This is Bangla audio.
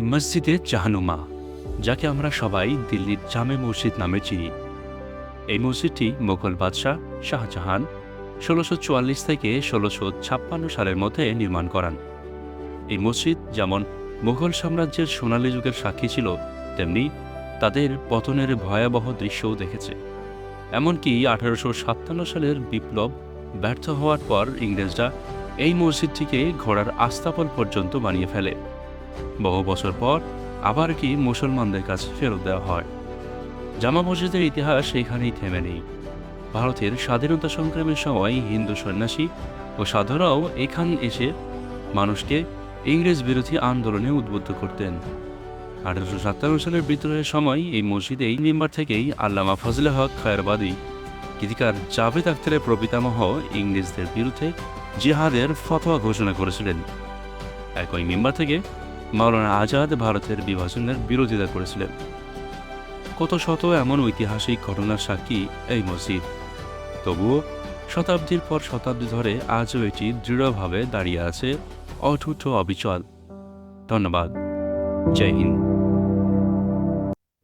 মসজিদে জাহানুমা, যাকে আমরা সবাই দিল্লির জামে মসজিদ নামে চিনি। এই মসজিদটি মোগল বাদশাহ শাহজাহান ষোলোশো চুয়াল্লিশ থেকে ষোলোশো ছাপ্পান্ন সালের মধ্যে নির্মাণ করান। এই মসজিদ যেমন মুঘল সাম্রাজ্যের সোনালী যুগের সাক্ষী ছিল, তেমনি তাদের পতনের ভয়াবহ দৃশ্যও দেখেছে। এমনকি আঠারোশো সাতান্ন সালের বিপ্লব ব্যর্থ হওয়ার পর ইংরেজরা এই মসজিদটিকে ঘোড়ার আস্তাবল পর্যন্ত বানিয়ে ফেলে। বহু বছর পর আবার কি মুসলমানদের কাছে ফেরত দেওয়া হয়। জামা মসজিদের ইতিহাস এখানেই থেমে নেই। ভারতের স্বাধীনতা সংগ্রামের সময় হিন্দু সন্ন্যাসী ও সাধুরাও এখান এসে মানুষকে ইংরেজ বিরোধী আন্দোলনে উদ্বুদ্ধ করতেন। আঠারোশো সাতান্ন সালের বিদ্রোহের সময় এই মসজিদেই মেম্বার থেকেই আল্লামা ফজলে হক খায়রবাদী, গীতিকার জাভেদ আখতারের প্রপিতামহ ইংরেজদের বিরুদ্ধে জিহাদের ফতোয়া ঘোষণা করেছিলেন। একই মেম্বার থেকে মাওলানা আজাদ ভারতের বিভাজনের বিরোধিতা করেছিলেন। কত শত এমন ঐতিহাসিক ঘটনার সাক্ষী এই মসজিদ। তবুও শতাব্দীর পর শতাব্দী ধরে আজও এটি দৃঢ়ভাবে দাঁড়িয়ে আছে অটুট অবিচল। ধন্যবাদ। জয় হিন্দ।